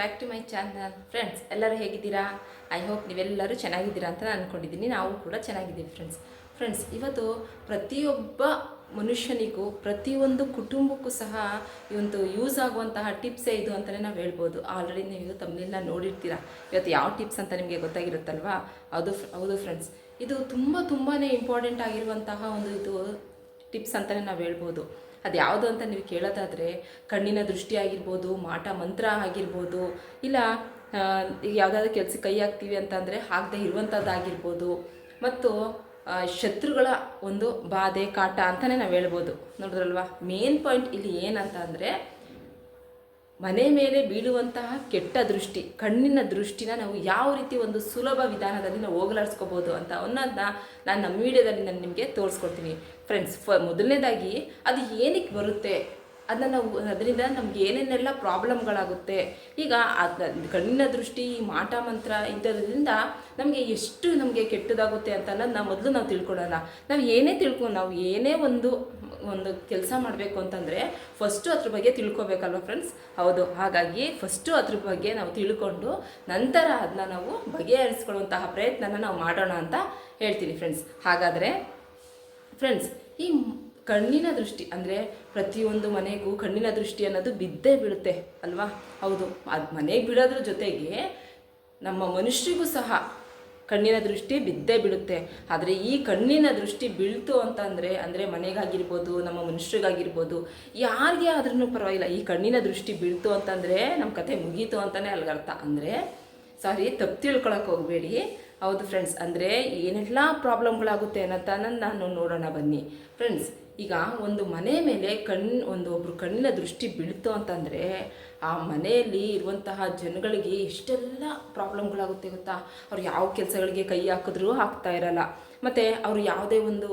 Back to my channel friends ಎಲ್ಲರೂ ಹೇಗಿದ್ದೀರಾ? I hope ನೀವೆಲ್ಲರೂ ಚೆನ್ನಾಗಿದ್ದೀರಾ ಅಂತ ನಾನು ಅಂದ್ಕೊಂಡಿದ್ದೀನಿ ನಾವು ಕೂಡ ಚೆನ್ನಾಗಿದ್ದೀವಿ ಫ್ರೆಂಡ್ಸ್ ಫ್ರೆಂಡ್ಸ್ ಇವತ್ತು ಪ್ರತಿಯೊಬ್ಬ ಮನುಷ್ಯನಿಗೂ, ಪ್ರತಿಯೊಂದು ಕುಟುಂಬಕ್ಕೂ ಸಹ ಒಂದು ಯೂಸ್ ಆಗುವಂತಹ ಟಿಪ್ಸೇ ಇದು ಅಂತಲೇ ನಾವು ಹೇಳ್ಬೋದು. ಆಲ್ರೆಡಿ ನೀವು ತಮ್ಮನೆಲ್ಲ ನೋಡಿರ್ತೀರಾ? ಇವತ್ತು ಯಾವ ಟಿಪ್ಸ್ ಅಂತ ನಿಮಗೆ ಗೊತ್ತಾಗಿರುತ್ತಲ್ವಾ? ಅದು ಹೌದು ಫ್ರೆಂಡ್ಸ್ ಇದು ತುಂಬ ತುಂಬಾ ಇಂಪಾರ್ಟೆಂಟ್ ಆಗಿರುವಂತಹ ಒಂದು ಇದು ಟಿಪ್ಸ್ ಅಂತಲೇ ನಾವು ಹೇಳ್ಬೋದು. ಅದು ಯಾವುದು ಅಂತ ನೀವು ಕೇಳೋದಾದರೆ ಕಣ್ಣಿನ ದೃಷ್ಟಿ ಆಗಿರ್ಬೋದು, ಮಾಟ ಮಂತ್ರ ಆಗಿರ್ಬೋದು, ಇಲ್ಲ ಈಗ ಯಾವುದಾದ್ರೂ ಕೆಲಸಕ್ಕೆ ಕೈ ಹಾಕ್ತೀವಿ ಅಂತಂದರೆ ಹಾಕದೆ ಇರುವಂಥದ್ದಾಗಿರ್ಬೋದು ಮತ್ತು ಶತ್ರುಗಳ ಒಂದು ಬಾಧೆ, ಕಾಟ ಅಂತಲೇ ನಾವು ಹೇಳ್ಬೋದು. ನೋಡಿದ್ರಲ್ವಾ? ಮೇನ್ ಪಾಯಿಂಟ್ ಇಲ್ಲಿ ಏನಂತ ಅಂದರೆ ಮನೆ ಮೇಲೆ ಬೀಳುವಂತಹ ಕೆಟ್ಟ ದೃಷ್ಟಿ, ಕಣ್ಣಿನ ದೃಷ್ಟಿನ ನಾವು ಯಾವ ರೀತಿ ಒಂದು ಸುಲಭ ವಿಧಾನದಲ್ಲಿ ನಾವು ಹೋಗಲಾಡಿಸ್ಕೋಬೋದು ಅಂತ ಅನ್ನೋದನ್ನ ನಾನು ನಮ್ಮ ವಿಡಿಯೋದಲ್ಲಿ ನಾನು ನಿಮಗೆ ತೋರಿಸ್ಕೊಡ್ತೀನಿ. ಫ್ರೆಂಡ್ಸ್ ಫ ಮೊದಲನೇದಾಗಿ ಅದು ಏನಕ್ಕೆ ಬರುತ್ತೆ? ಅದನ್ನ ನಾವು, ಅದರಿಂದ ನಮ್ಗೆ ಏನೇನೆಲ್ಲ ಪ್ರಾಬ್ಲಮ್ಗಳಾಗುತ್ತೆ. ಈಗ ಕಣ್ಣಿನ ದೃಷ್ಟಿ ಮಾಟ ಮಂತ್ರ ಇಂಥದ್ರಿಂದ ನಮಗೆ ಎಷ್ಟು ನಮಗೆ ಕೆಟ್ಟದಾಗುತ್ತೆ ಅಂತ ನಾವು ಮೊದಲು ನಾವು ತಿಳ್ಕೊಳ್ಳೋಣ ನಾವು ಏನೇ ತಿಳ್ಕೊ, ನಾವು ಏನೇ ಒಂದು ಒಂದು ಕೆಲಸ ಮಾಡಬೇಕು ಅಂತಂದರೆ ಫಸ್ಟು ಅದ್ರ ಬಗ್ಗೆ ತಿಳ್ಕೊಬೇಕಲ್ವ ಫ್ರೆಂಡ್ಸ್ ಹೌದು. ಹಾಗಾಗಿ ಫಸ್ಟು ಅದ್ರ ಬಗ್ಗೆ ನಾವು ತಿಳ್ಕೊಂಡು ನಂತರ ಅದನ್ನ ನಾವು ಬಗೆಹರಿಸ್ಕೊಳ್ಳುವಂತಹ ಪ್ರಯತ್ನನ ನಾವು ಮಾಡೋಣ ಅಂತ ಹೇಳ್ತೀನಿ ಫ್ರೆಂಡ್ಸ್ ಹಾಗಾದರೆ ಫ್ರೆಂಡ್ಸ್ ಈ ಕಣ್ಣಿನ ದೃಷ್ಟಿ ಅಂದರೆ ಪ್ರತಿಯೊಂದು ಮನೆಗೂ ಕಣ್ಣಿನ ದೃಷ್ಟಿ ಅನ್ನೋದು ಬಿದ್ದೇ ಬೀಳುತ್ತೆ ಅಲ್ವಾ? ಹೌದು. ಅದು ಮನೆಗೆ ಬಿಡೋದ್ರ ಜೊತೆಗೆ ನಮ್ಮ ಮನುಷ್ಯರಿಗೂ ಸಹ ಕಣ್ಣಿನ ದೃಷ್ಟಿ ಬಿದ್ದೇ ಬೀಳುತ್ತೆ. ಆದರೆ ಈ ಕಣ್ಣಿನ ದೃಷ್ಟಿ ಬೀಳ್ತು ಅಂತಂದರೆ, ಅಂದರೆ ಮನೆಗಾಗಿರ್ಬೋದು, ನಮ್ಮ ಮನುಷ್ಯರಿಗಾಗಿರ್ಬೋದು, ಯಾರಿಗೆ ಆದ್ರೂ ಪರವಾಗಿಲ್ಲ. ಈ ಕಣ್ಣಿನ ದೃಷ್ಟಿ ಬೀಳ್ತು ಅಂತಂದರೆ ನಮ್ಮ ಕತೆ ಮುಗೀತು ಅಂತಲೇ ಅಲ್ಗರ್ಥ. ಅಂದರೆ ಸಾರಿ, ತಪ್ಪು ತಿಳ್ಕೊಳಕ್ಕೆ ಹೋಗಬೇಡಿ. ಹೌದು ಫ್ರೆಂಡ್ಸ್ ಅಂದರೆ ಏನೆಲ್ಲ ಪ್ರಾಬ್ಲಮ್ಗಳಾಗುತ್ತೆ ಅನ್ನೋದನ್ನ ನಾನು ನೋಡೋಣ ಬನ್ನಿ. ಫ್ರೆಂಡ್ಸ್ ಈಗ ಒಂದು ಮನೆ ಮೇಲೆ ಕಣ್ಣು ಒಂದು ಒಬ್ರು ಕಣ್ಣಿನ ದೃಷ್ಟಿ ಬೀಳ್ತು ಅಂತಂದರೆ ಆ ಮನೆಯಲ್ಲಿ ಇರುವಂತಹ ಜನಗಳಿಗೆ ಎಷ್ಟೆಲ್ಲ ಪ್ರಾಬ್ಲಮ್ಗಳಾಗುತ್ತೆ ಗೊತ್ತಾ? ಅವ್ರು ಯಾವ ಕೆಲಸಗಳಿಗೆ ಕೈ ಹಾಕಿದ್ರೂ ಹಾಕ್ತಾ ಇರಲ್ಲ. ಮತ್ತು ಅವರು ಯಾವುದೇ ಒಂದು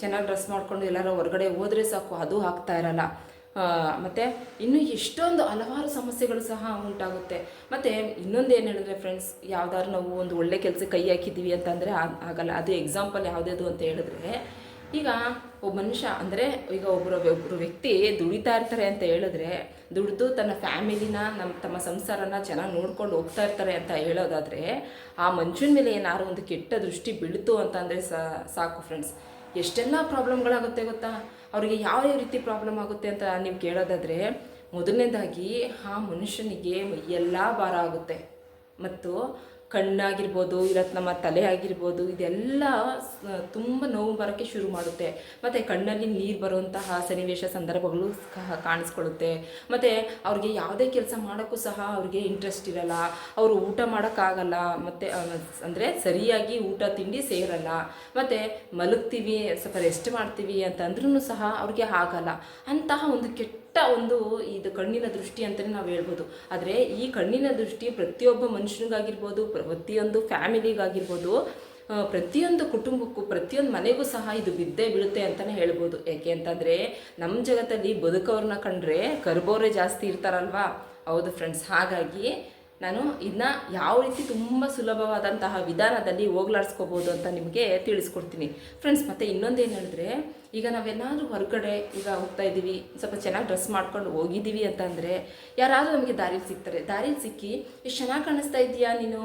ಚೆನ್ನಾಗಿ ಡ್ರೆಸ್ ಮಾಡ್ಕೊಂಡು ಎಲ್ಲರೂ ಹೊರಗಡೆ ಹೋದರೆ ಸಾಕು, ಅದು ಹಾಕ್ತಾ ಇರಲ್ಲ. ಮತ್ತು ಇನ್ನು ಎಷ್ಟೊಂದು ಹಲವಾರು ಸಮಸ್ಯೆಗಳು ಸಹ ಉಂಟಾಗುತ್ತೆ. ಮತ್ತು ಇನ್ನೊಂದು ಏನು ಹೇಳಿದ್ರೆ ಫ್ರೆಂಡ್ಸ್ ಯಾವ್ದಾದ್ರು ನಾವು ಒಂದು ಒಳ್ಳೆ ಕೆಲಸ ಕೈ ಹಾಕಿದ್ದೀವಿ ಅಂತಂದರೆ ಆಗಲ್ಲ. ಅದು ಎಕ್ಸಾಂಪಲ್ ಯಾವುದೇದು ಅಂತ ಹೇಳಿದ್ರೆ, ಈಗ ಒಬ್ಬ ಮನುಷ್ಯ, ಅಂದರೆ ಈಗ ಒಬ್ಬರು ಒಬ್ಬರು ವ್ಯಕ್ತಿ ದುಡಿತಾ ಇರ್ತಾರೆ ಅಂತ ಹೇಳಿದ್ರೆ, ದುಡಿದು ತನ್ನ ಫ್ಯಾಮಿಲಿನ ನಮ್ಮ ತಮ್ಮ ಸಂಸಾರನ ಚೆನ್ನಾಗಿ ನೋಡ್ಕೊಂಡು ಹೋಗ್ತಾ ಇರ್ತಾರೆ ಅಂತ ಹೇಳೋದಾದರೆ, ಆ ಮನುಷ್ಯನ ಮೇಲೆ ಏನಾದ್ರು ಒಂದು ಕೆಟ್ಟ ದೃಷ್ಟಿ ಬೀಳ್ತು ಅಂತಂದರೆ ಸಾಕು ಫ್ರೆಂಡ್ಸ್ ಎಷ್ಟೆಲ್ಲ ಪ್ರಾಬ್ಲಮ್ಗಳಾಗುತ್ತೆ ಗೊತ್ತಾ? ಅವರಿಗೆ ಯಾವ ಯಾವ ರೀತಿ ಪ್ರಾಬ್ಲಮ್ ಆಗುತ್ತೆ ಅಂತ ನೀವು ಕೇಳೋದಾದರೆ, ಮೊದಲನೇದಾಗಿ ಆ ಮನುಷ್ಯನಿಗೆ ಎಲ್ಲ ಭಾರ ಆಗುತ್ತೆ. ಮತ್ತು ಕಣ್ಣಾಗಿರ್ಬೋದು ಇಲ್ಲ ನಮ್ಮ ತಲೆ ಆಗಿರ್ಬೋದು ಇದೆಲ್ಲ ತುಂಬ ನೋವು ಬರೋಕ್ಕೆ ಶುರು ಮಾಡುತ್ತೆ. ಮತ್ತು ಕಣ್ಣಲ್ಲಿ ನೀರು ಬರುವಂತಹ ಸನ್ನಿವೇಶ ಸಂದರ್ಭಗಳು ಕಾಣಿಸ್ಕೊಳ್ಳುತ್ತೆ. ಮತ್ತು ಅವ್ರಿಗೆ ಯಾವುದೇ ಕೆಲಸ ಮಾಡೋಕ್ಕೂ ಸಹ ಅವ್ರಿಗೆ ಇಂಟ್ರೆಸ್ಟ್ ಇರಲ್ಲ. ಅವರು ಊಟ ಮಾಡೋಕ್ಕಾಗಲ್ಲ. ಮತ್ತು ಅಂದರೆ ಸರಿಯಾಗಿ ಊಟ, ತಿಂಡಿ ಸೇರಲ್ಲ. ಮತ್ತು ಮಲಗ್ತೀವಿ, ಸ್ವಲ್ಪ ರೆಸ್ಟ್ ಮಾಡ್ತೀವಿ ಅಂತಂದ್ರೂ ಸಹ ಅವ್ರಿಗೆ ಆಗಲ್ಲ ಅಂತಹ ಒಂದು ಕೆಟ್ಟ ಒಂದು ಇದು ಕಣ್ಣಿನ ದೃಷ್ಟಿ ಅಂತಲೇ ನಾವು ಹೇಳ್ಬೋದು. ಆದರೆ ಈ ಕಣ್ಣಿನ ದೃಷ್ಟಿ ಪ್ರತಿಯೊಬ್ಬ ಮನುಷ್ಯನಿಗಾಗಿರ್ಬೋದು ಪ್ರ- ಪ್ರತಿಯೊಂದು ಫ್ಯಾಮಿಲಿಗಾಗಿರ್ಬೋದು ಪ್ರತಿಯೊಂದು ಕುಟುಂಬಕ್ಕೂ, ಪ್ರತಿಯೊಂದು ಮನೆಗೂ ಸಹ ಇದು ಬಿದ್ದೇ ಬೀಳುತ್ತೆ ಅಂತಲೇ ಹೇಳ್ಬೋದು. ಯಾಕೆ ಅಂತಂದರೆ ನಮ್ಮ ಜಗತ್ತಲ್ಲಿ ಬದುಕವ್ರನ್ನ ಕಂಡ್ರೆ ಕರ್ಬೋರೇ ಜಾಸ್ತಿ ಇರ್ತಾರಲ್ವಾ? ಹೌದು ಫ್ರೆಂಡ್ಸ್ ಹಾಗಾಗಿ ನಾನು ಇದನ್ನ ಯಾವ ರೀತಿ ತುಂಬ ಸುಲಭವಾದಂತಹ ವಿಧಾನದಲ್ಲಿ ಹೋಗ್ಲಾಡ್ಸ್ಕೋಬೋದು ಅಂತ ನಿಮಗೆ ತಿಳಿಸ್ಕೊಡ್ತೀನಿ. ಫ್ರೆಂಡ್ಸ್ ಮತ್ತು ಇನ್ನೊಂದೇನು ಹೇಳಿದ್ರೆ, ಈಗ ನಾವೇನಾದರೂ ಹೊರಗಡೆ ಈಗ ಹೋಗ್ತಾ ಇದ್ದೀವಿ ಸ್ವಲ್ಪ ಚೆನ್ನಾಗಿ ಡ್ರೆಸ್ ಮಾಡ್ಕೊಂಡು ಹೋಗಿದ್ದೀವಿ ಅಂತಂದರೆ, ಯಾರಾದರೂ ನಮಗೆ ದಾರಿಲಿ ಸಿಗ್ತಾರೆ. ದಾರಿಲಿ ಸಿಕ್ಕಿ ಎಷ್ಟು ಚೆನ್ನಾಗಿ ಕಾಣಿಸ್ತಾ ಇದೆಯಾ ನೀನು?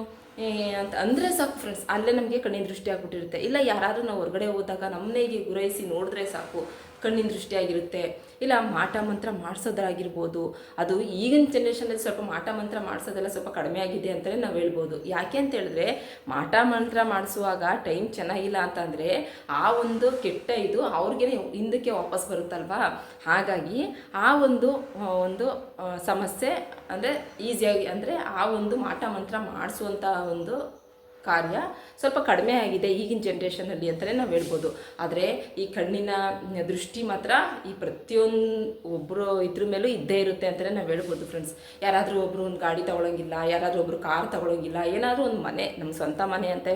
ಅಂತ ಅಂದರೆ ಸಾಕು ಫ್ರೆಂಡ್ಸ್ ಅಲ್ಲೇ ನಮಗೆ ಕಣ್ಣಿನ ದೃಷ್ಟಿ ಆಗಿಬಿಟ್ಟಿರುತ್ತೆ. ಇಲ್ಲ ಯಾರಾದರೂ ನಾವು ಹೊರಗಡೆ ಹೋದಾಗ ನಮ್ಮನೆಗೆ ಗುರೈಸಿ ನೋಡಿದ್ರೆ ಸಾಕು, ಕಣ್ಣಿನ ದೃಷ್ಟಿ ಆಗಿರುತ್ತೆ. ಇಲ್ಲ, ಮಾಟ ಮಂತ್ರ ಮಾಡಿಸೋದ್ರಾಗಿರ್ಬೋದು. ಅದು ಈಗಿನ ಜನ್ರೇಷನಲ್ಲಿ ಸ್ವಲ್ಪ ಮಾಟ ಮಂತ್ರ ಮಾಡಿಸೋದೆಲ್ಲ ಸ್ವಲ್ಪ ಕಡಿಮೆ ಆಗಿದೆ ಅಂತಲೇ ನಾವು ಹೇಳ್ಬೋದು. ಯಾಕೆ ಅಂತ ಹೇಳಿದ್ರೆ, ಮಾಟ ಮಂತ್ರ ಮಾಡಿಸುವಾಗ ಟೈಮ್ ಚೆನ್ನಾಗಿಲ್ಲ ಅಂತಂದರೆ ಆ ಒಂದು ಕೆಟ್ಟ ಇದು ಅವ್ರಿಗೆ ಹಿಂದಕ್ಕೆ ವಾಪಸ್ ಬರುತ್ತಲ್ವಾ? ಹಾಗಾಗಿ ಆ ಒಂದು ಒಂದು ಸಮಸ್ಯೆ ಅಂದರೆ ಈಸಿಯಾಗಿ ಅಂದರೆ ಆ ಒಂದು ಮಾಟ ಮಂತ್ರ ಮಾಡಿಸುವಂಥ ಒಂದು ಕಾರ್ಯ ಸ್ವಲ್ಪ ಕಡಿಮೆ ಆಗಿದೆ ಈಗಿನ ಜನ್ರೇಷನಲ್ಲಿ ಅಂತಲೇ ನಾವು ಹೇಳ್ಬೋದು. ಆದರೆ ಈ ಕಣ್ಣಿನ ದೃಷ್ಟಿ ಮಾತ್ರ ಈ ಪ್ರತಿಯೊಂದು ಒಬ್ಬರು ಇದ್ರ ಮೇಲೂ ಇದ್ದೇ ಇರುತ್ತೆ ಅಂತಲೇ ನಾವು ಹೇಳ್ಬೋದು ಫ್ರೆಂಡ್ಸ್ ಯಾರಾದರೂ ಒಬ್ಬರು ಒಂದು ಗಾಡಿ ತಗೊಳ್ಳೋಂಗಿಲ್ಲ ಯಾರಾದರೂ ಒಬ್ಬರು ಕಾರ್ ತಗೊಳ್ಳೋಂಗಿಲ್ಲ ಏನಾದರೂ ಒಂದು ಮನೆ ನಮ್ಮ ಸ್ವಂತ ಮನೆ ಅಂತ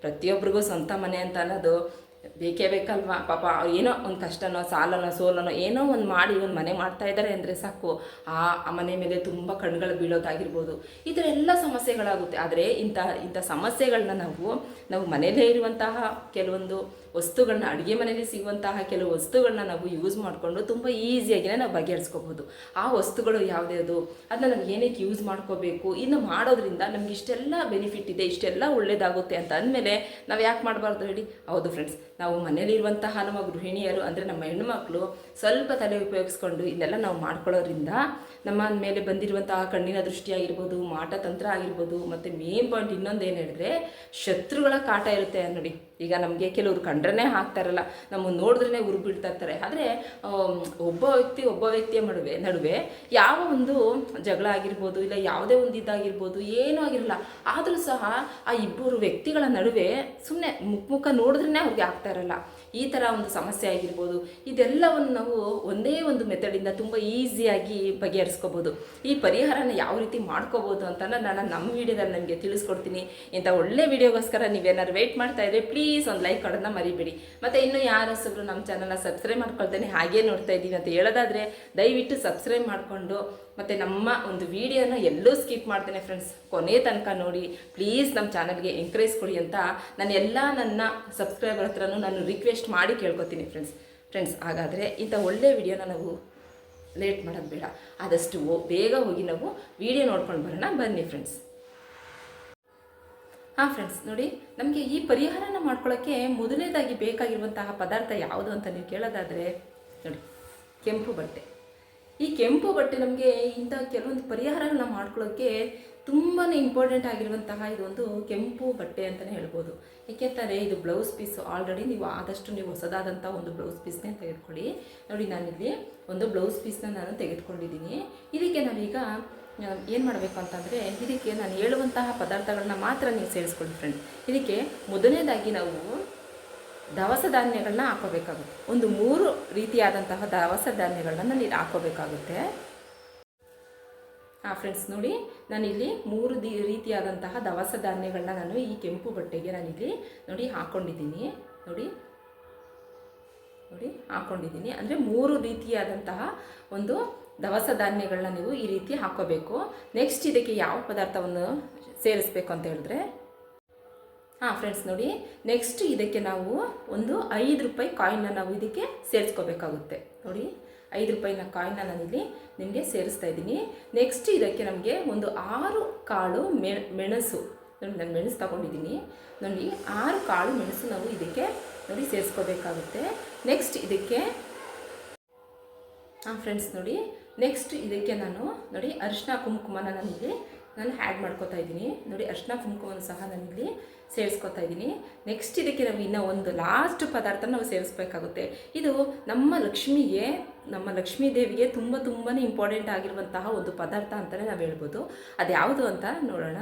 ಪ್ರತಿಯೊಬ್ಬರಿಗೂ ಸ್ವಂತ ಮನೆ ಅಂತ ಅನ್ನೋದು ಬೇಕೇ ಬೇಕಲ್ವಾ? ಪಾಪ ಏನೋ ಒಂದು ಕಷ್ಟನೋ, ಸಾಲನೋ, ಸೋಲನೋ ಏನೋ ಒಂದು ಮಾಡಿ ಒಂದು ಮನೆ ಮಾಡ್ತಾ ಇದ್ದಾರೆ ಅಂದರೆ ಸಾಕು. ಆ ಆ ಮನೆ ಮೇಲೆ ತುಂಬ ಕಣ್ಗಳು ಬೀಳೋದಾಗಿರ್ಬೋದು. ಈ ಥರ ಎಲ್ಲ ಸಮಸ್ಯೆಗಳಾಗುತ್ತೆ. ಆದರೆ ಇಂಥ ಇಂಥ ಸಮಸ್ಯೆಗಳನ್ನ ನಾವು ನಾವು ಮನೆಯಲ್ಲೇ ಇರುವಂತಹ ಕೆಲವೊಂದು ವಸ್ತುಗಳನ್ನ ಅಡುಗೆ ಮನೆಯಲ್ಲಿ ಸಿಗುವಂತಹ ಕೆಲವು ವಸ್ತುಗಳನ್ನ ನಾವು ಯೂಸ್ ಮಾಡಿಕೊಂಡು ತುಂಬ ಈಸಿಯಾಗಿನೇ ನಾವು ಬಗೆಹರಿಸ್ಕೋಬೋದು ಆ ವಸ್ತುಗಳು ಯಾವುದ್ಯಾವುದು ಅದನ್ನ ನಾವು ಏನಕ್ಕೆ ಯೂಸ್ ಮಾಡ್ಕೋಬೇಕು, ಇನ್ನು ಮಾಡೋದ್ರಿಂದ ನಮ್ಗೆ ಇಷ್ಟೆಲ್ಲ ಬೆನಿಫಿಟ್ ಇದೆ, ಇಷ್ಟೆಲ್ಲ ಒಳ್ಳೇದಾಗುತ್ತೆ ಅಂತ ಅಂದಮೇಲೆ ನಾವು ಯಾಕೆ ಮಾಡಬಾರ್ದು ಹೇಳಿ? ಹೌದು ಫ್ರೆಂಡ್ಸ್ ನಾವು ಮನೇಲಿರುವಂತಹ ನಮ್ಮ ಗೃಹಿಣಿಯರು ಅಂದರೆ ನಮ್ಮ ಹೆಣ್ಣುಮಕ್ಕಳು ಸ್ವಲ್ಪ ತಲೆ ಉಪಯೋಗಿಸ್ಕೊಂಡು ಇದೆಲ್ಲ ನಾವು ಮಾಡ್ಕೊಳ್ಳೋದ್ರಿಂದ ನಮ್ಮ ಮೇಲೆ ಬಂದಿರುವಂತಹ ಕಣ್ಣಿನ ದೃಷ್ಟಿ ಆಗಿರ್ಬೋದು ಮಾಟತಂತ್ರ ಆಗಿರ್ಬೋದು, ಮತ್ತು ಮೇನ್ ಪಾಯಿಂಟ್ ಇನ್ನೊಂದು ಏನು ಹೇಳಿದ್ರೆ ಶತ್ರುಗಳ ಕಾಟ ಇರುತ್ತೆ ನೋಡಿ. ಈಗ ನಮಗೆ ಕೆಲವರು ಕಂಡ್ರೇ ಹಾಕ್ತಾರಲ್ಲ ನಮ್ಮನ್ನು ನೋಡಿದ್ರೇ ಉರು ಬೀಳ್ತಾ ಇರ್ತಾರೆ. ಆದರೆ ಒಬ್ಬ ವ್ಯಕ್ತಿ ಒಬ್ಬ ವ್ಯಕ್ತಿಯ ನಡುವೆ ನಡುವೆ ಯಾವ ಒಂದು ಜಗಳ ಆಗಿರ್ಬೋದು, ಇಲ್ಲ ಯಾವುದೇ ಒಂದು ಇದಾಗಿರ್ಬೋದು, ಏನೂ ಆಗಿರಲ್ಲ. ಆದರೂ ಸಹ ಆ ಇಬ್ಬರು ವ್ಯಕ್ತಿಗಳ ನಡುವೆ ಸುಮ್ಮನೆ ಮುಖ ಮುಖ ನೋಡಿದ್ರೇ ಅವ್ರಿಗೆ ಆಗ್ತಾ ಇರಲ್ಲ. ಈ ಥರ ಒಂದು ಸಮಸ್ಯೆ ಆಗಿರ್ಬೋದು. ಇದೆಲ್ಲವನ್ನು ನಾವು ಒಂದೇ ಒಂದು ಮೆಥಡಿಂದ ತುಂಬ ಈಸಿಯಾಗಿ ಬಗೆಹರಿಸ್ಕೋಬೋದು. ಈ ಪರಿಹಾರನ ಯಾವ ರೀತಿ ಮಾಡ್ಕೋಬೋದು ಅಂತ ನಾನು ನಮ್ಮ ವಿಡಿಯೋದಲ್ಲಿ ನಿಮಗೆ ತಿಳಿಸ್ಕೊಡ್ತೀನಿ. ಇಂಥ ಒಳ್ಳೆ ವಿಡಿಯೋಗೋಸ್ಕರ ನೀವೇನಾದ್ರು ವೆಯ್ಟ್ ಮಾಡ್ತಾ ಇದ್ರೆ ಪ್ಲೀಸ್ ಒಂದು ಲೈಕ್ ಕೊಡೋದನ್ನ ಮರಿಬೇಡಿ. ಮತ್ತು ಇನ್ನು ಯಾರಸ್ಸೊಬ್ಬರು ನಮ್ಮ ಚಾನಲ್ನ ಸಬ್ಸ್ಕ್ರೈಬ್ ಮಾಡ್ಕೊಳ್ತೇನೆ ಹಾಗೇ ನೋಡ್ತಾ ಇದ್ದೀನಿ ಅಂತ ಹೇಳೋದಾದರೆ ದಯವಿಟ್ಟು ಸಬ್ಸ್ಕ್ರೈಬ್ ಮಾಡಿಕೊಂಡು ಮತ್ತು ನಮ್ಮ ಒಂದು ವಿಡಿಯೋನ ಎಲ್ಲೂ ಸ್ಕಿಪ್ ಮಾಡ್ತೇನೆ ಫ್ರೆಂಡ್ಸ್ ಕೊನೆ ತನಕ ನೋಡಿ ಪ್ಲೀಸ್ ನಮ್ಮ ಚಾನಲ್ಗೆ ಎಂಕರೇಜ್ ಕೊಡಿ ಅಂತ ನಾನು ಎಲ್ಲ ನನ್ನ ಸಬ್ಸ್ಕ್ರೈಬರ್ ಹತ್ರನೂ ನಾನು ರಿಕ್ವೆಸ್ಟ್ ಮಾಡಿ ಕೇಳ್ಕೊತೀನಿ ಫ್ರೆಂಡ್ಸ್ ಫ್ರೆಂಡ್ಸ್ ಹಾಗಾದರೆ ಇಂಥ ಒಳ್ಳೆ ವಿಡಿಯೋನ ನಾವು ಲೇಟ್ ಮಾಡೋದು ಬೇಡ. ಆದಷ್ಟು ಬೇಗ ಹೋಗಿ ನಾವು ವಿಡಿಯೋ ನೋಡ್ಕೊಂಡು ಬರೋಣ. ಬನ್ನಿ ಫ್ರೆಂಡ್ಸ್ ಹಾಂ ಫ್ರೆಂಡ್ಸ್ ನೋಡಿ, ನಮಗೆ ಈ ಪರಿಹಾರನ ಮಾಡ್ಕೊಳ್ಳೋಕ್ಕೆ ಮೊದಲನೇದಾಗಿ ಬೇಕಾಗಿರುವಂತಹ ಪದಾರ್ಥ ಯಾವುದು ಅಂತ ನೀವು ಕೇಳೋದಾದರೆ, ನೋಡಿ, ಕೆಂಪು ಬಟ್ಟೆ. ಈ ಕೆಂಪು ಬಟ್ಟೆ ನಮಗೆ ಇಂಥ ಕೆಲವೊಂದು ಪರಿಹಾರಗಳನ್ನ ಮಾಡ್ಕೊಳ್ಳೋಕ್ಕೆ ತುಂಬಾ ಇಂಪಾರ್ಟೆಂಟ್ ಆಗಿರುವಂತಹ ಇದೊಂದು ಕೆಂಪು ಬಟ್ಟೆ ಅಂತಲೇ ಹೇಳ್ಬೋದು. ಏಕೆಂದರೆ ಇದು ಬ್ಲೌಸ್ ಪೀಸ್ ಆಲ್ರೆಡಿ ನೀವು ಆದಷ್ಟು ನೀವು ಹೊಸದಾದಂಥ ಒಂದು ಬ್ಲೌಸ್ ಪೀಸ್ನೇ ತೆಗೆದುಕೊಳ್ಳಿ. ನೋಡಿ, ನಾನಿಲ್ಲಿ ಒಂದು ಬ್ಲೌಸ್ ಪೀಸ್ನ ನಾನು ತೆಗೆದುಕೊಂಡಿದ್ದೀನಿ. ಇದಕ್ಕೆ ನಾವೀಗ ಏನು ಮಾಡಬೇಕು ಅಂತಂದರೆ ಇದಕ್ಕೆ ನಾನು ಹೇಳುವಂತಹ ಪದಾರ್ಥಗಳನ್ನ ಮಾತ್ರ ನೀವು ಸೇರಿಸ್ಕೊಳ್ಳಿ ಫ್ರೆಂಡ್ ಇದಕ್ಕೆ ಮೊದಲನೇದಾಗಿ ನಾವು ದವಸ ಧಾನ್ಯಗಳನ್ನ ಹಾಕೋಬೇಕಾಗುತ್ತೆ. ಒಂದು ಮೂರು ರೀತಿಯಾದಂತಹ ದವಸ ಧಾನ್ಯಗಳನ್ನ ನೀನು ಹಾಕೋಬೇಕಾಗುತ್ತೆ. ಹಾಂ ಫ್ರೆಂಡ್ಸ್ ನೋಡಿ, ನಾನಿಲ್ಲಿ ಮೂರು ದಿ ರೀತಿಯಾದಂತಹ ದವಸ ಧಾನ್ಯಗಳನ್ನ ನಾನು ಈ ಕೆಂಪು ಬಟ್ಟೆಗೆ ನಾನಿಲ್ಲಿ ನೋಡಿ ಹಾಕ್ಕೊಂಡಿದ್ದೀನಿ ನೋಡಿ ನೋಡಿ ಹಾಕ್ಕೊಂಡಿದ್ದೀನಿ ಅಂದರೆ ಮೂರು ರೀತಿಯಾದಂತಹ ಒಂದು ದವಸ ಧಾನ್ಯಗಳನ್ನ ನೀವು ಈ ರೀತಿ ಹಾಕೋಬೇಕು. ನೆಕ್ಸ್ಟ್ ಇದಕ್ಕೆ ಯಾವ ಪದಾರ್ಥವನ್ನು ಸೇರಿಸ್ಬೇಕು ಅಂತ ಹೇಳಿದ್ರೆ ಹಾಂ ಫ್ರೆಂಡ್ಸ್ ನೋಡಿ ನೆಕ್ಸ್ಟ್ ಇದಕ್ಕೆ ನಾವು ಒಂದು ಐದು ರೂಪಾಯಿ ಕಾಯಿನ್ನ ನಾವು ಇದಕ್ಕೆ ಸೇರಿಸ್ಕೋಬೇಕಾಗುತ್ತೆ. ನೋಡಿ, ಐದು ರೂಪಾಯಿನ ಕಾಯಿನ್ನ ನಾನಿಲ್ಲಿ ನಿಮಗೆ ಸೇರಿಸ್ತಾ ಇದ್ದೀನಿ. ನೆಕ್ಸ್ಟ್ ಇದಕ್ಕೆ ನಮಗೆ ಒಂದು ಆರು ಕಾಳು ಮೆಣಸು. ನೋಡಿ, ನಾನು ಮೆಣಸು ತಗೊಂಡಿದ್ದೀನಿ. ನೋಡಿ, ಆರು ಕಾಳು ಮೆಣಸು ನಾವು ಇದಕ್ಕೆ ನೋಡಿ ಸೇರಿಸ್ಕೋಬೇಕಾಗುತ್ತೆ. ನೆಕ್ಸ್ಟ್ ಇದಕ್ಕೆ, ಹಾಂ ಫ್ರೆಂಡ್ಸ್ ನೋಡಿ ನೆಕ್ಸ್ಟ್ ಇದಕ್ಕೆ ನಾನು ನೋಡಿ ಅರಿಶಿನ ಕುಂಕುಮನ ನಾನಿಲ್ಲಿ ನಾನು ಆ್ಯಡ್ ಮಾಡ್ಕೋತಾ ಇದ್ದೀನಿ. ನೋಡಿ, ಅರಿಶಿನ ಕುಂಕುಮನ ಸಹ ನಾನಿಲ್ಲಿ ಸೇರಿಸ್ಕೊತಾ ಇದ್ದೀನಿ. ನೆಕ್ಸ್ಟ್ ಇದಕ್ಕೆ ನಾವು ಇನ್ನೂ ಒಂದು ಲಾಸ್ಟ್ ಪದಾರ್ಥ ನಾವು ಸೇರಿಸ್ಬೇಕಾಗುತ್ತೆ ಇದು ನಮ್ಮ ಲಕ್ಷ್ಮಿಗೆ, ನಮ್ಮ ಲಕ್ಷ್ಮೀ ದೇವಿಗೆ ತುಂಬ ತುಂಬಾ ಇಂಪಾರ್ಟೆಂಟ್ ಆಗಿರುವಂತಹ ಒಂದು ಪದಾರ್ಥ ಅಂತಲೇ ನಾವು ಹೇಳ್ಬೋದು. ಅದು ಯಾವುದು ಅಂತ ನೋಡೋಣ.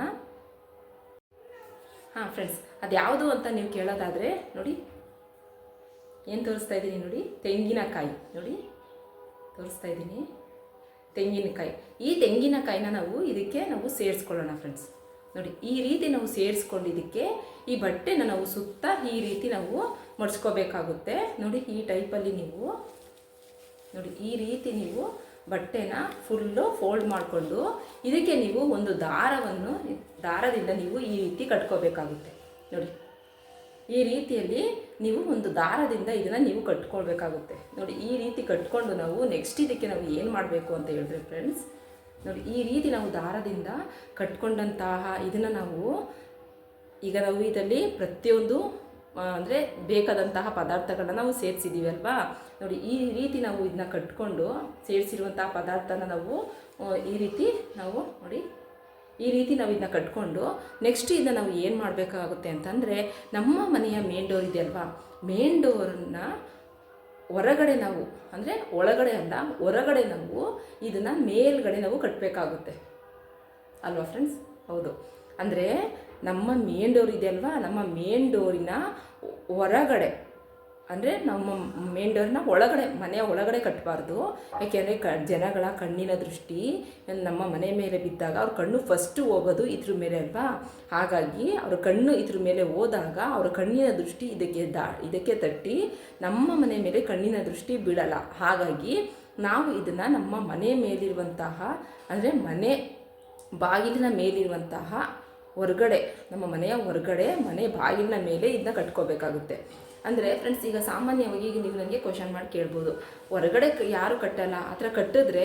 ಹಾಂ ಫ್ರೆಂಡ್ಸ್ ಅದು ಯಾವುದು ಅಂತ ನೀವು ಕೇಳೋದಾದರೆ ನೋಡಿ. ಏನು ತೋರಿಸ್ತಾ ಇದ್ದೀನಿ ನೋಡಿ? ತೆಂಗಿನಕಾಯಿ. ನೋಡಿ, ತೋರಿಸ್ತಾ ಇದ್ದೀನಿ. ತೆಂಗಿನಕಾಯಿ. ಈ ತೆಂಗಿನಕಾಯಿನ ನಾವು ಇದಕ್ಕೆ ನಾವು ಸೇರಿಸ್ಕೊಳ್ಳೋಣ ಫ್ರೆಂಡ್ಸ್ ನೋಡಿ, ಈ ರೀತಿ ನಾವು ಸೇರಿಸ್ಕೊಂಡಿದ್ದಕ್ಕೆ ಈ ಬಟ್ಟೆನ ನಾವು ಸುತ್ತ ಈ ರೀತಿ ನಾವು ಮಡ್ಸ್ಕೋಬೇಕಾಗುತ್ತೆ. ನೋಡಿ, ಈ ಟೈಪಲ್ಲಿ ನೀವು ನೋಡಿ, ಈ ರೀತಿ ನೀವು ಬಟ್ಟೆನ ಫುಲ್ಲು ಫೋಲ್ಡ್ ಮಾಡಿಕೊಂಡು ಇದಕ್ಕೆ ನೀವು ಒಂದು ದಾರವನ್ನು, ದಾರದಿಂದ ನೀವು ಈ ರೀತಿ ಕಟ್ಕೋಬೇಕಾಗುತ್ತೆ. ನೋಡಿ, ಈ ರೀತಿಯಲ್ಲಿ ನೀವು ಒಂದು ದಾರದಿಂದ ಇದನ್ನು ನೀವು ಕಟ್ಕೊಳ್ಬೇಕಾಗುತ್ತೆ. ನೋಡಿ, ಈ ರೀತಿ ಕಟ್ಕೊಂಡು ನಾವು ನೆಕ್ಸ್ಟ್ ಇದಕ್ಕೆ ನಾವು ಏನು ಮಾಡಬೇಕು ಅಂತ ಹೇಳಿದ್ರೆ ಫ್ರೆಂಡ್ಸ್ ನೋಡಿ, ಈ ರೀತಿ ನಾವು ದಾರದಿಂದ ಕಟ್ಕೊಂಡಂತಹ ಇದನ್ನು ನಾವು ಈಗ ನಾವು ಇದರಲ್ಲಿ ಪ್ರತಿಯೊಂದು ಅಂದರೆ ಬೇಕಾದಂತಹ ಪದಾರ್ಥಗಳನ್ನ ನಾವು ಸೇರಿಸಿದ್ದೀವಿ ಅಲ್ವಾ? ನೋಡಿ, ಈ ರೀತಿ ನಾವು ಇದನ್ನ ಕಟ್ಕೊಂಡು ಸೇರಿಸಿರುವಂತಹ ಪದಾರ್ಥನ ನಾವು ಈ ರೀತಿ ನಾವು ನೋಡಿ, ಈ ರೀತಿ ನಾವು ಇದನ್ನ ಕಟ್ಕೊಂಡು ನೆಕ್ಸ್ಟ್ ಇದನ್ನ ನಾವು ಏನು ಮಾಡಬೇಕಾಗುತ್ತೆ ಅಂತಂದರೆ ನಮ್ಮ ಮನೆಯ ಮೇನ್ ಡೋರ್ ಇದೆ ಅಲ್ವಾ? ಮೇನ್ ಹೊರಗಡೆ ನಾವು, ಅಂದರೆ ಒಳಗಡೆ ಅಲ್ಲ, ಹೊರಗಡೆ ನಾವು ಇದನ್ನು ಮೇಲ್ಗಡೆ ನಾವು ಕಟ್ಟಬೇಕಾಗುತ್ತೆ ಅಲ್ವಾ ಫ್ರೆಂಡ್ಸ್ ಹೌದು. ಅಂದರೆ ನಮ್ಮ ಮೇನ್ ಡೋರ್ ಇದೆ ಅಲ್ವಾ? ನಮ್ಮ ಮೇನ್ ಡೋರಿನ ಹೊರಗಡೆ. ಅಂದರೆ ನಮ್ಮ ಮೇನ್ ಡೋರ್ನ ಒಳಗಡೆ, ಮನೆಯ ಒಳಗಡೆ ಕಟ್ಟಬಾರ್ದು ಯಾಕೆಂದರೆ ಕ, ಜನಗಳ ಕಣ್ಣಿನ ದೃಷ್ಟಿ ನಮ್ಮ ಮನೆ ಮೇಲೆ ಬಿದ್ದಾಗ ಅವ್ರ ಕಣ್ಣು ಫಸ್ಟು ಹೋಗೋದು ಇದ್ರ ಮೇಲೆ ಅಲ್ವಾ? ಹಾಗಾಗಿ ಅವ್ರ ಕಣ್ಣು ಇದ್ರ ಮೇಲೆ ಹೋದಾಗ ಅವ್ರ ಕಣ್ಣಿನ ದೃಷ್ಟಿ ಇದಕ್ಕೆ ದಾ, ಇದಕ್ಕೆ ತಟ್ಟಿ ನಮ್ಮ ಮನೆ ಮೇಲೆ ಕಣ್ಣಿನ ದೃಷ್ಟಿ ಬೀಳಲ್ಲ. ಹಾಗಾಗಿ ನಾವು ಇದನ್ನು ನಮ್ಮ ಮನೆ ಮೇಲಿರುವಂತಹ, ಅಂದರೆ ಮನೆ ಬಾಗಿಲಿನ ಮೇಲಿರುವಂತಹ ಹೊರಗಡೆ, ನಮ್ಮ ಮನೆಯ ಹೊರಗಡೆ ಮನೆ ಬಾಗಿಲಿನ ಮೇಲೆ ಇದನ್ನ ಕಟ್ಕೋಬೇಕಾಗುತ್ತೆ. ಅಂದರೆ ಫ್ರೆಂಡ್ಸ್ ಈಗ ಸಾಮಾನ್ಯವಾಗಿ ಈಗ ನೀವು ನನಗೆ ಕ್ವಶನ್ ಮಾಡಿ ಕೇಳ್ಬೋದು. ಹೊರಗಡೆ ಯಾರು ಕಟ್ಟಲ್ಲ? ಆ ಥರ ಕಟ್ಟಿದ್ರೆ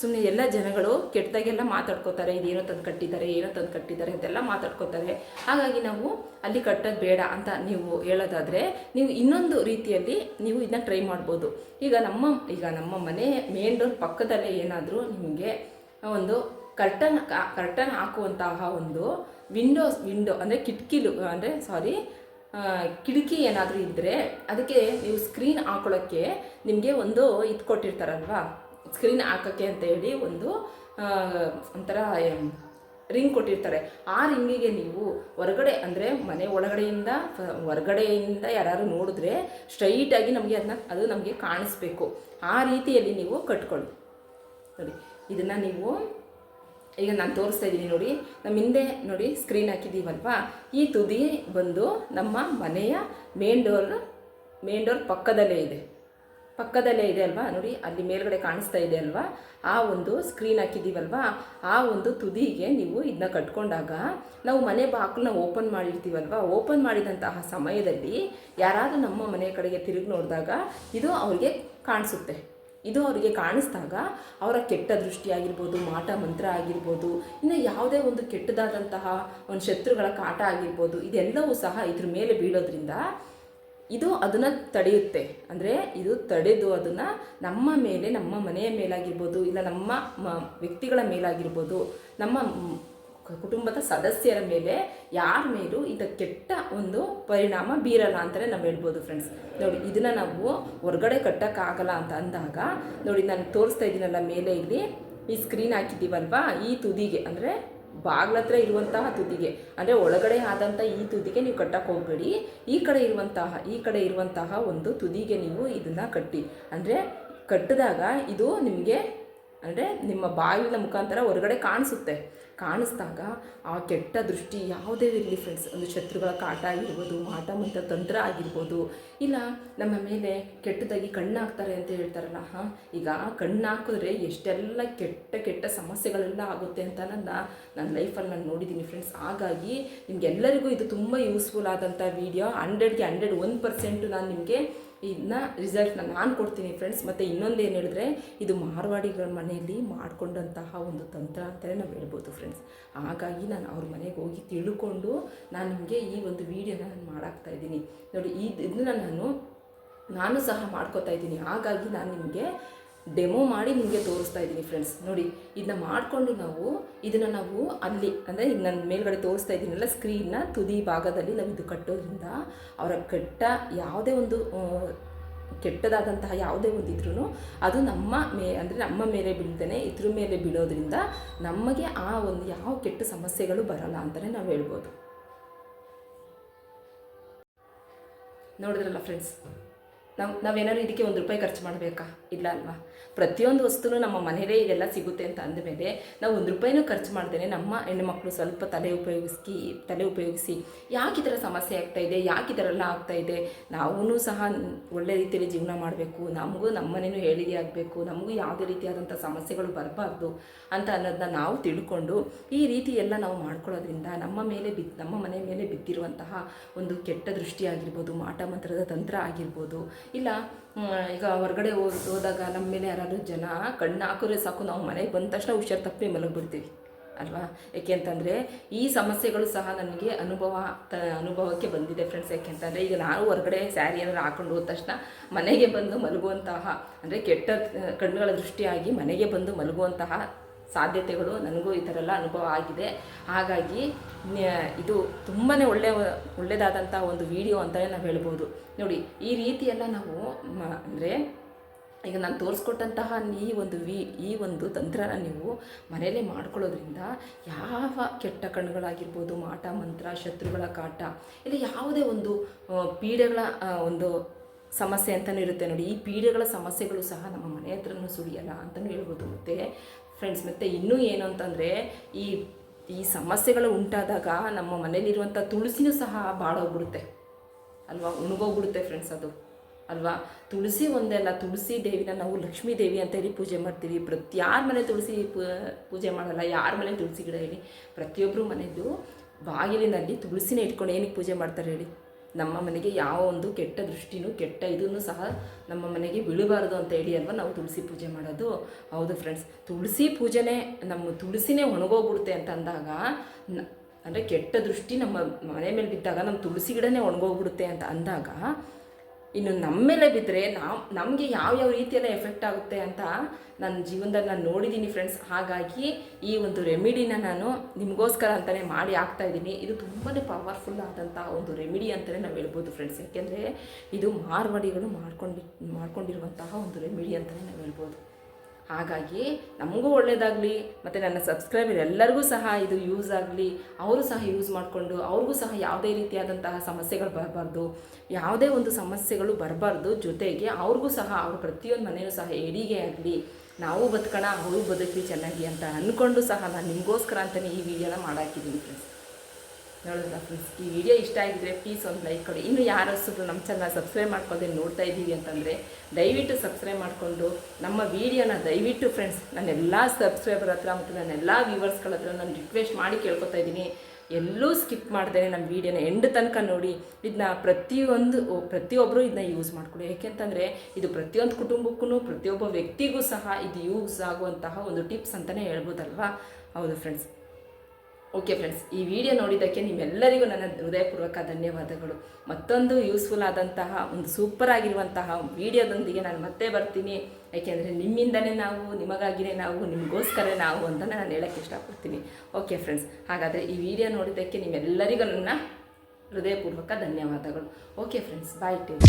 ಸುಮ್ಮನೆ ಎಲ್ಲ ಜನಗಳು ಕೆಟ್ಟದಾಗೆಲ್ಲ ಮಾತಾಡ್ಕೋತಾರೆ, ಇದೇನೋ ತಂದು ಕಟ್ಟಿದ್ದಾರೆ, ಏನೋ ತಂದು ಕಟ್ಟಿದ್ದಾರೆ ಅಂತೆಲ್ಲ ಮಾತಾಡ್ಕೋತಾರೆ. ಹಾಗಾಗಿ ನಾವು ಅಲ್ಲಿ ಕಟ್ಟೋದು ಬೇಡ ಅಂತ ನೀವು ಹೇಳೋದಾದರೆ ನೀವು ಇನ್ನೊಂದು ರೀತಿಯಲ್ಲಿ ನೀವು ಇದನ್ನ ಟ್ರೈ ಮಾಡ್ಬೋದು. ಈಗ ನಮ್ಮ ಈಗ ನಮ್ಮ ಮನೆ ಮೇನ್ ಡೋರ್ ಪಕ್ಕದಲ್ಲೇ ಏನಾದರೂ ನಿಮಗೆ ಒಂದು ಕರ್ಟನ್ ಕರ್ಟನ್ ಹಾಕುವಂತಹ ಒಂದು ವಿಂಡೋಸ್ ವಿಂಡೋ ಅಂದರೆ ಕಿಟಕಿಲು, ಅಂದರೆ ಸಾರಿ ಕಿಟಕಿ ಏನಾದರೂ ಇದ್ದರೆ ಅದಕ್ಕೆ ನೀವು ಸ್ಕ್ರೀನ್ ಹಾಕೊಳ್ಳೋಕ್ಕೆ ನಿಮಗೆ ಒಂದು ಇದು ಕೊಟ್ಟಿರ್ತಾರಲ್ವಾ? ಸ್ಕ್ರೀನ್ ಹಾಕೋಕ್ಕೆ ಅಂತ ಹೇಳಿ ಒಂದು ಒಂಥರ ರಿಂಗ್ ಕೊಟ್ಟಿರ್ತಾರೆ. ಆ ರಿಂಗಿಗೆ ನೀವು ಹೊರಗಡೆ ಅಂದರೆ ಮನೆ ಒಳಗಡೆಯಿಂದ ಹೊರಗಡೆಯಿಂದ ಯಾರು ನೋಡಿದ್ರೆ ಸ್ಟ್ರೈಟಾಗಿ ನಮಗೆ ಅದನ್ನ ಅದು ನಮಗೆ ಕಾಣಿಸ್ಬೇಕು. ಆ ರೀತಿಯಲ್ಲಿ ನೀವು ಕಟ್ಕೊಳ್ಳಿ. ನೋಡಿ, ಇದನ್ನು ನೀವು ಈಗ ನಾನು ತೋರಿಸ್ತಾ ಇದ್ದೀನಿ ನೋಡಿ. ನಮ್ಮ ಹಿಂದೆ ನೋಡಿ ಸ್ಕ್ರೀನ್ ಹಾಕಿದ್ದೀವಲ್ವಾ? ಈ ತುದಿ ಬಂದು ನಮ್ಮ ಮನೆಯ ಮೇನ್ ಡೋರ್ ಮೇನ್ ಡೋರ್ ಪಕ್ಕದಲ್ಲೇ ಇದೆ. ಪಕ್ಕದಲ್ಲೇ ಇದೆ ಅಲ್ವಾ? ನೋಡಿ, ಅಲ್ಲಿ ಮೇಲ್ಗಡೆ ಕಾಣಿಸ್ತಾ ಇದೆ ಅಲ್ವಾ? ಆ ಒಂದು ಸ್ಕ್ರೀನ್ ಹಾಕಿದ್ದೀವಲ್ವಾ? ಆ ಒಂದು ತುದಿಗೆ ನೀವು ಇದನ್ನ ಕಟ್ಕೊಂಡಾಗ ನಾವು ಮನೆ ಬಾಗಿಲನ್ನ ಓಪನ್ ಮಾಡಿರ್ತೀವಲ್ವಾ? ಓಪನ್ ಮಾಡಿದಂತಹ ಸಮಯದಲ್ಲಿ ಯಾರಾದರೂ ನಮ್ಮ ಮನೆ ಕಡೆಗೆ ತಿರುಗಿ ನೋಡಿದಾಗ ಇದು ಅವ್ರಿಗೆ ಕಾಣಿಸುತ್ತೆ. ಇದು ಅವರಿಗೆ ಕಾಣಿಸಿದಾಗ ಅವರ ಕೆಟ್ಟ ದೃಷ್ಟಿ ಆಗಿರ್ಬೋದು ಮಾಟ ಮಂತ್ರ ಆಗಿರ್ಬೋದು, ಇನ್ನು ಯಾವುದೇ ಒಂದು ಕೆಟ್ಟದಾದಂತಹ ಒಂದು ಶತ್ರುಗಳ ಕಾಟ ಆಗಿರ್ಬೋದು, ಇದೆಲ್ಲವೂ ಸಹ ಇದ್ರ ಮೇಲೆ ಬೀಳೋದ್ರಿಂದ ಇದು ಅದನ್ನು ತಡೆಯುತ್ತೆ. ಅಂದರೆ ಇದು ತಡೆದು ಅದನ್ನು ನಮ್ಮ ಮೇಲೆ, ನಮ್ಮ ಮನೆಯ ಮೇಲಾಗಿರ್ಬೋದು, ಇಲ್ಲ ನಮ್ಮ ವ್ಯಕ್ತಿಗಳ ಮೇಲಾಗಿರ್ಬೋದು, ನಮ್ಮ ಕುಟುಂಬದ ಸದಸ್ಯರ ಮೇಲೆ ಯಾರ ಮೇಲೂ ಇದು ಕೆಟ್ಟ ಒಂದು ಪರಿಣಾಮ ಬೀರಲ್ಲ ಅಂತಲೇ ನಾವು ಹೇಳ್ಬೋದು ಫ್ರೆಂಡ್ಸ್ ನೋಡಿ, ಇದನ್ನು ನಾವು ಹೊರಗಡೆ ಕಟ್ಟೋಕ್ಕಾಗಲ್ಲ ಅಂತ ಅಂದಾಗ, ನೋಡಿ, ನಾನು ತೋರಿಸ್ತಾ ಇದ್ದೀನಲ್ಲ ಮೇಲೆ ಇಲ್ಲಿ, ಈ ಸ್ಕ್ರೀನ್ ಹಾಕಿದ್ದೀವಲ್ವಾ? ಈ ತುದಿಗೆ, ಅಂದರೆ ಬಾಗ್ಲತ್ರ ಇರುವಂತಹ ತುದಿಗೆ, ಅಂದರೆ ಒಳಗಡೆ ಆದಂಥ ಈ ತುದಿಗೆ ನೀವು ಕಟ್ಟಕ್ಕೆ ಹೋಗಬೇಡಿ. ಈ ಕಡೆ ಇರುವಂತಹ, ಈ ಕಡೆ ಇರುವಂತಹ ಒಂದು ತುದಿಗೆ ನೀವು ಇದನ್ನು ಕಟ್ಟಿ. ಅಂದರೆ ಕಟ್ಟಿದಾಗ ಇದು ನಿಮಗೆ, ಅಂದರೆ ನಿಮ್ಮ ಬಾಗಿಲ ಮುಖಾಂತರ ಹೊರಗಡೆ ಕಾಣಿಸುತ್ತೆ. ಕಾಣಿಸ್ದಾಗ ಆ ಕೆಟ್ಟ ದೃಷ್ಟಿ ಯಾವುದೇ ಇರಲಿ ಫ್ರೆಂಡ್ಸ್ ಒಂದು ಶತ್ರುಗಳ ಕಾಟ ಆಗಿರ್ಬೋದು ಮಾಟ ಮತ್ತು ತಂತ್ರ ಆಗಿರ್ಬೋದು, ಇಲ್ಲ ನಮ್ಮ ಮೇಲೆ ಕೆಟ್ಟದಾಗಿ ಕಣ್ಣಾಕ್ತಾರೆ ಅಂತ ಹೇಳ್ತಾರಲ್ಲ, ಹಾಂ? ಈಗ ಕಣ್ಣು ಹಾಕಿದ್ರೆ ಎಷ್ಟೆಲ್ಲ ಕೆಟ್ಟ ಕೆಟ್ಟ ಸಮಸ್ಯೆಗಳೆಲ್ಲ ಆಗುತ್ತೆ ಅಂತ ನನ್ನ ನನ್ನ ಲೈಫಲ್ಲಿ ನಾನು ನೋಡಿದ್ದೀನಿ ಫ್ರೆಂಡ್ಸ್ ಹಾಗಾಗಿ ನಿಮಗೆಲ್ಲರಿಗೂ ಇದು ತುಂಬ ಯೂಸ್ಫುಲ್ ಆದಂಥ ವಿಡಿಯೋ ಹಂಡ್ರೆಡ್ಗೆ ಹಂಡ್ರೆಡ್ ಒನ್ ಪರ್ಸೆಂಟು ನಾನು ನಿಮಗೆ ಇದನ್ನ ರಿಸಲ್ಟ್ನ ನಾನು ಕೊಡ್ತೀನಿ ಫ್ರೆಂಡ್ಸ್ ಮತ್ತು ಇನ್ನೊಂದು ಏನು ಹೇಳಿದ್ರೆ, ಇದು ಮಾರ್ವಾಡಿಗಳ ಮನೆಯಲ್ಲಿ ಮಾಡಿಕೊಂಡಂತಹ ಒಂದು ತಂತ್ರ ಅಂತಲೇ ನಾವು ಹೇಳ್ಬೋದು ಫ್ರೆಂಡ್ಸ್ ಹಾಗಾಗಿ ನಾನು ಅವ್ರ ಮನೆಗೆ ಹೋಗಿ ತಿಳ್ಕೊಂಡು ನಾನು ನಿಮಗೆ ಈ ಒಂದು ವಿಡಿಯೋನ ನಾನು ಮಾಡಾಕ್ತಾ ಇದ್ದೀನಿ. ನೋಡಿ ಈ ಇದನ್ನ ನಾನು ನಾನು ಸಹ ಮಾಡ್ಕೋತಾ ಇದ್ದೀನಿ. ಹಾಗಾಗಿ ನಾನು ನಿಮಗೆ ಡೆಮೋ ಮಾಡಿ ನಿಮಗೆ ತೋರಿಸ್ತಾ ಇದ್ದೀನಿ ಫ್ರೆಂಡ್ಸ್ ನೋಡಿ ಇದನ್ನ ಮಾಡಿಕೊಂಡು ನಾವು ಇದನ್ನು ನಾವು ಅಲ್ಲಿ, ಅಂದರೆ ಈಗ ನಾನು ಮೇಲ್ಗಡೆ ತೋರಿಸ್ತಾ ಇದ್ದೀನಲ್ಲ ಸ್ಕ್ರೀನ್ನ ತುದಿ ಭಾಗದಲ್ಲಿ ನಾವು ಇದು ಕಟ್ಟೋದ್ರಿಂದ ಅವರ ಕೆಟ್ಟ ಯಾವುದೇ ಒಂದು ಕೆಟ್ಟದಾದಂತಹ ಯಾವುದೇ ಒಂದು ಇದ್ರೂ ಅದು ನಮ್ಮ ಮೇ, ಅಂದರೆ ನಮ್ಮ ಮೇಲೆ ಬೀಳ್ತಾನೆ, ಇದ್ರ ಮೇಲೆ ಬೀಳೋದ್ರಿಂದ ನಮಗೆ ಆ ಒಂದು ಯಾವ ಕೆಟ್ಟ ಸಮಸ್ಯೆಗಳು ಬರಲ್ಲ ಅಂತಲೇ ನಾವು ಹೇಳ್ಬೋದು. ನೋಡಿದ್ರಲ್ಲ ಫ್ರೆಂಡ್ಸ್ ನಾವು ನಾವೇನಾದ್ರು ಇದಕ್ಕೆ ಒಂದು ರೂಪಾಯಿ ಖರ್ಚು ಮಾಡಬೇಕಾ? ಇಲ್ಲ ಅಲ್ವಾ? ಪ್ರತಿಯೊಂದು ವಸ್ತುನೂ ನಮ್ಮ ಮನೆಯಲ್ಲೇ ಇದೆಲ್ಲ ಸಿಗುತ್ತೆ ಅಂತ ಅಂದಮೇಲೆ ನಾವು ಒಂದು ರೂಪಾಯಿನೂ ಖರ್ಚು ಮಾಡ್ದೇನೆ ನಮ್ಮ ಹೆಣ್ಣುಮಕ್ಕಳು ಸ್ವಲ್ಪ ತಲೆ ಉಪಯೋಗಿಸಿ ತಲೆ ಉಪಯೋಗಿಸಿ ಯಾಕೆ ಈ ಥರ ಸಮಸ್ಯೆ ಆಗ್ತಾ ಇದೆ, ಯಾಕೆ ಈ ಥರ ಎಲ್ಲ ಆಗ್ತಾ ಇದೆ? ನಾವೂ ಸಹ ಒಳ್ಳೆ ರೀತಿಯಲ್ಲಿ ಜೀವನ ಮಾಡಬೇಕು, ನಮಗೂ ನಮ್ಮ ಮನೇನೂ ಹೇಳಿದೆ ಆಗಬೇಕು, ನಮಗೂ ಯಾವುದೇ ರೀತಿಯಾದಂಥ ಸಮಸ್ಯೆಗಳು ಬರಬಾರ್ದು ಅಂತ ಅನ್ನೋದನ್ನ ನಾವು ತಿಳ್ಕೊಂಡು ಈ ರೀತಿ ಎಲ್ಲ ನಾವು ಮಾಡ್ಕೊಳ್ಳೋದ್ರಿಂದ ನಮ್ಮ ಮೇಲೆ ಬಿದ್ದು ನಮ್ಮ ಮನೆ ಮೇಲೆ ಬಿದ್ದಿರುವಂತಹ ಒಂದು ಕೆಟ್ಟ ದೃಷ್ಟಿ ಆಗಿರ್ಬೋದು, ಮಾಟ ಮಂತ್ರದ ತಂತ್ರ ಆಗಿರ್ಬೋದು ಇಲ್ಲ ಈಗ ಹೊರಗಡೆ ಹೋದ್, ಹೋದಾಗ ನಮ್ಮ ಮೇಲೆ ಯಾರಾದರೂ ಜನ ಕಣ್ಣು ಹಾಕಿದ್ರೆ ಸಾಕು, ನಾವು ಮನೆಗೆ ಬಂದ ತಕ್ಷಣ ಹುಷಾರು ತಪ್ಪಿ ಮಲಗಿಬಿಡ್ತೀವಿ ಅಲ್ವಾ? ಯಾಕೆ ಅಂತಂದರೆ ಈ ಸಮಸ್ಯೆಗಳು ಸಹ ನನಗೆ ಅನುಭವ ಅನುಭವಕ್ಕೆ ಬಂದಿದೆ ಫ್ರೆಂಡ್ಸ್ ಯಾಕೆಂತಂದರೆ ಈಗ ನಾನು ಹೊರಗಡೆ ಸ್ಯಾರಿ ಏನಾದ್ರು ಹಾಕೊಂಡು ಹೋದ ತಕ್ಷಣ ಮನೆಗೆ ಬಂದು ಮಲಗುವಂತಹ, ಅಂದರೆ ಕೆಟ್ಟ, ಕಣ್ಣುಗಳ ದೃಷ್ಟಿಯಾಗಿ ಮನೆಗೆ ಬಂದು ಮಲಗುವಂತಹ ಸಾಧ್ಯತೆಗಳು ನನಗೂ ಈ ಥರ ಎಲ್ಲ ಅನುಭವ ಆಗಿದೆ. ಹಾಗಾಗಿ ಇದು ತುಂಬಾ ಒಳ್ಳೆ ಒಳ್ಳೆಯದಾದಂಥ ಒಂದು ವಿಡಿಯೋ ಅಂತಲೇ ನಾವು ಹೇಳ್ಬೋದು. ನೋಡಿ, ಈ ರೀತಿಯೆಲ್ಲ ನಾವು ಅಂದರೆ, ಈಗ ನಾನು ತೋರಿಸ್ಕೊಟ್ಟಂತಹ ಈ ಒಂದು ವಿ, ಈ ಒಂದು ತಂತ್ರನ ನೀವು ಮನೆಯಲ್ಲೇ ಮಾಡ್ಕೊಳ್ಳೋದ್ರಿಂದ ಯಾವ ಕೆಟ್ಟ ಕಣ್ಣುಗಳಾಗಿರ್ಬೋದು, ಮಾಟ, ಮಂತ್ರ, ಶತ್ರುಗಳ ಕಾಟ, ಇಲ್ಲ ಯಾವುದೇ ಒಂದು ಪೀಡೆಗಳ ಒಂದು ಸಮಸ್ಯೆ ಅಂತಲೂ ಇರುತ್ತೆ. ನೋಡಿ, ಈ ಪೀಡೆಗಳ ಸಮಸ್ಯೆಗಳು ಸಹ ನಮ್ಮ ಮನೆ ಹತ್ರನೂ ಸುಳಿಯಲ್ಲ ಅಂತಲೂ ಹೇಳ್ಬೋದು. ಮತ್ತು ಫ್ರೆಂಡ್ಸ್ ಮತ್ತು ಇನ್ನೂ ಏನು ಅಂತಂದರೆ, ಈ ಈ ಸಮಸ್ಯೆಗಳು ಉಂಟಾದಾಗ ನಮ್ಮ ಮನೇಲಿರುವಂಥ ತುಳಸಿನೂ ಸಹ ಬಾಡೋಗ್ಬಿಡುತ್ತೆ ಅಲ್ವಾ? ಉಣಗೋಗ್ಬಿಡುತ್ತೆ ಫ್ರೆಂಡ್ಸ್ ಅದು. ಅಲ್ವಾ? ತುಳಸಿ ಒಂದೇ ಅಲ್ಲ, ತುಳಸಿ ದೇವಿನ ನಾವು ಲಕ್ಷ್ಮೀ ದೇವಿ ಅಂತ ಹೇಳಿ ಪೂಜೆ ಮಾಡ್ತೀವಿ. ಪ್ರತಿ ಯಾರ ಮನೆ ತುಳಸಿ ಪೂಜೆ ಮಾಡಲ್ಲ, ಯಾರ ಮನೆ ತುಳಸಿ ಗಿಡ ಹೇಳಿ. ಪ್ರತಿಯೊಬ್ಬರು ಮನೆಯದು ಬಾಗಿಲಿನಲ್ಲಿ ತುಳಸಿನೇ ಇಟ್ಕೊಂಡು ಏನಕ್ಕೆ ಪೂಜೆ ಮಾಡ್ತಾರೆ ಹೇಳಿ? ನಮ್ಮ ಮನೆಗೆ ಯಾವ ಒಂದು ಕೆಟ್ಟ ದೃಷ್ಟಿನೂ, ಕೆಟ್ಟ ಇದನ್ನು ಸಹ ನಮ್ಮ ಮನೆಗೆ ಬೀಳಬಾರದು ಅಂತ ಹೇಳಿ ಅಲ್ವಾ ನಾವು ತುಳಸಿ ಪೂಜೆ ಮಾಡೋದು? ಹೌದು ಫ್ರೆಂಡ್ಸ್ ತುಳಸಿ ಪೂಜೆನೇ ನಮ್ಮ ತುಳಸಿನೇ ಒಣಗೋಗ್ಬಿಡುತ್ತೆ ಅಂತ ಅಂದಾಗ ಅಂದರೆ ಕೆಟ್ಟ ದೃಷ್ಟಿ ನಮ್ಮ ಮನೆ ಮೇಲೆ ಬಿದ್ದಾಗ ನಮ್ಮ ತುಳಸಿ ಗಿಡನೇ ಒಣಗೋಗ್ಬಿಡುತ್ತೆ ಅಂತ ಅಂದಾಗ ಇನ್ನು ನಮ್ಮ ಮೇಲೆ ಬಿದ್ದರೆ ನಾವು, ನಮಗೆ ಯಾವ ಯಾವ ರೀತಿಯೆಲ್ಲ ಎಫೆಕ್ಟ್ ಆಗುತ್ತೆ ಅಂತ ನನ್ನ ಜೀವನದಲ್ಲಿ ನಾನು ನೋಡಿದ್ದೀನಿ ಫ್ರೆಂಡ್ಸ್ ಹಾಗಾಗಿ ಈ ಒಂದು ರೆಮಿಡಿನ ನಾನು ನಿಮಗೋಸ್ಕರ ಅಂತಲೇ ಮಾಡಿ ಹಾಕ್ತಾ ಇದ್ದೀನಿ. ಇದು ತುಂಬಾ ಪವರ್ಫುಲ್ ಆದಂಥ ಒಂದು ರೆಮಿಡಿ ಅಂತಲೇ ನಾವು ಹೇಳ್ಬೋದು ಫ್ರೆಂಡ್ಸ್ ಯಾಕೆಂದರೆ ಇದು ಮಾರ್ವಾಡಿಗಳು ಮಾಡ್ಕೊಂಡು, ಮಾಡ್ಕೊಂಡಿರುವಂತಹ ಒಂದು ರೆಮಿಡಿ ಅಂತಲೇ ನಾವು ಹೇಳ್ಬೋದು. ಹಾಗಾಗಿ ನಮಗೂ ಒಳ್ಳೆಯದಾಗಲಿ ಮತ್ತು ನನ್ನ ಸಬ್ಸ್ಕ್ರೈಬರ್ ಎಲ್ಲರಿಗೂ ಸಹ ಇದು ಯೂಸ್ ಆಗಲಿ, ಅವರು ಸಹ ಯೂಸ್ ಮಾಡಿಕೊಂಡು, ಅವ್ರಿಗೂ ಸಹ ಯಾವುದೇ ರೀತಿಯಾದಂತಹ ಸಮಸ್ಯೆಗಳು ಬರಬಾರ್ದು. ಯಾವುದೇ ಒಂದು ಸಮಸ್ಯೆಗಳು ಬರಬಾರ್ದು, ಜೊತೆಗೆ ಅವ್ರಿಗೂ ಸಹ, ಅವ್ರ ಪ್ರತಿಯೊಂದು ಮನೆಯೂ ಸಹ ಎಡಿಗೆ ಆಗಲಿ. ನಾವು ಬದುಕೋಣ, ಅವರು ಬದುಕಲಿ ಚೆನ್ನಾಗಿ ಅಂತ ಅಂದ್ಕೊಂಡು ಸಹ ನಾನು ನಿಮಗೋಸ್ಕರ ಅಂತಲೇ ಈ ವಿಡಿಯೋನ ಮಾಡಾಕಿದ್ದೀನಿ ಫ್ರೆಂಡ್ಸ್ ನೋಡಿದ್ರ ಫ್ರೆಂಡ್ಸ್ ಈ ವಿಡಿಯೋ ಇಷ್ಟ ಆಗಿದ್ರೆ ಪ್ಲೀಸ್ ಒಂದು ಲೈಕ್ ಕೊಡಿ. ಇನ್ನು ಯಾರು ನಮ್ಮ ಚಾನಲ್ ಸಬ್ಸ್ಕ್ರೈಬ್ ಮಾಡ್ಕೊಂಡೆ ನೋಡ್ತಾ ಇದ್ದೀವಿ ಅಂತಂದರೆ ದಯವಿಟ್ಟು ಸಬ್ಸ್ಕ್ರೈಬ್ ಮಾಡಿಕೊಂಡು ನಮ್ಮ ವಿಡಿಯೋನ ದಯವಿಟ್ಟು ಫ್ರೆಂಡ್ಸ್ ನನ್ನೆಲ್ಲ ಸಬ್ಸ್ಕ್ರೈಬರ್ ಹತ್ರ ಮತ್ತು ನನ್ನೆಲ್ಲ ವ್ಯೂವರ್ಸ್ಗಳ ಹತ್ರ ನಾನು ರಿಕ್ವೆಸ್ಟ್ ಮಾಡಿ ಕೇಳ್ಕೊತಾ ಇದ್ದೀನಿ. ಎಲ್ಲೂ ಸ್ಕಿಪ್ ಮಾಡ್ದೇ ನಮ್ಮ ವೀಡಿಯೋನ ಎಂಡ್ ತನಕ ನೋಡಿ. ಇದನ್ನ ಪ್ರತಿಯೊಂದು ಪ್ರತಿಯೊಬ್ಬರು ಇದನ್ನ ಯೂಸ್ ಮಾಡ್ಕೊಳ್ಳಿ ಯಾಕೆಂತಂದರೆ ಇದು ಪ್ರತಿಯೊಂದು ಕುಟುಂಬಕ್ಕೂ ಪ್ರತಿಯೊಬ್ಬ ವ್ಯಕ್ತಿಗೂ ಸಹ ಇದು ಯೂಸ್ ಆಗುವಂತಹ ಒಂದು ಟಿಪ್ಸ್ ಅಂತಲೇ ಹೇಳ್ಬೋದಲ್ವಾ? ಹೌದು ಫ್ರೆಂಡ್ಸ್ ಓಕೆ ಫ್ರೆಂಡ್ಸ್ ಈ ವಿಡಿಯೋ ನೋಡಿದ್ದಕ್ಕೆ ನಿಮ್ಮೆಲ್ಲರಿಗೂ ನನ್ನ ಹೃದಯಪೂರ್ವಕ ಧನ್ಯವಾದಗಳು. ಮತ್ತೊಂದು ಯೂಸ್ಫುಲ್ ಆದಂತಹ, ಒಂದು ಸೂಪರ್ ಆಗಿರುವಂತಹ ವಿಡಿಯೋದೊಂದಿಗೆ ನಾನು ಮತ್ತೆ ಬರ್ತೀನಿ. ಯಾಕೆಂದರೆ ನಿಮ್ಮಿಂದನೇ ನಾವು ನಿಮಗಾಗಿಯೇ ನಾವು ನಿಮಗೋಸ್ಕರ ನಾವು ಅಂತ ನಾನು ಹೇಳೋಕ್ಕೆ ಇಷ್ಟಪಡ್ತೀನಿ. ಓಕೆ ಫ್ರೆಂಡ್ಸ್ ಹಾಗಾದರೆ ಈ ವಿಡಿಯೋ ನೋಡಿದ್ದಕ್ಕೆ ನಿಮ್ಮೆಲ್ಲರಿಗೂ ನನ್ನ ಹೃದಯಪೂರ್ವಕ ಧನ್ಯವಾದಗಳು. Okay friends bye take